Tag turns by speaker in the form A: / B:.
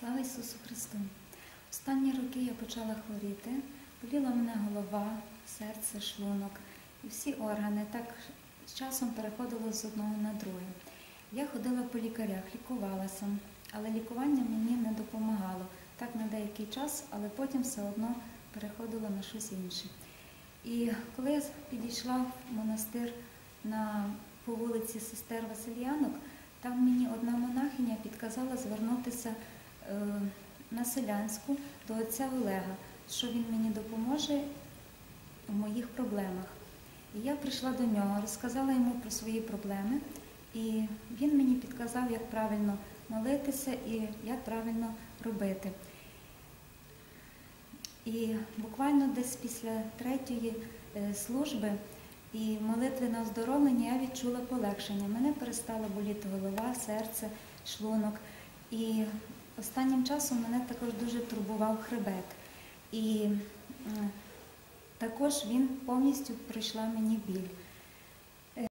A: Слава Ісусу Христу! Останні роки я почала хворіти, боліла мене голова, серце, шлунок і всі органи. Так з часом переходило з одного на друге. Я ходила по лікарях, лікувалася, але лікування мені не допомагало. Так на деякий час, але потім все одно переходило на щось інше. І коли я підійшла в монастир на, по вулиці Сестер Васильянок, там мені одна монахиня підказала звернутися на селянську до отця Олега, що він мені допоможе у моїх проблемах. І я прийшла до нього, розказала йому про свої проблеми, і він мені підказав, як правильно молитися і як правильно робити. І буквально десь після третьої е, служби і молитви на оздоровлення я відчула полегшення. Мене перестала боліти голова, серце, шлунок. І останнім часом мене також дуже турбував хребет. І також він повністю пройшла мені біль.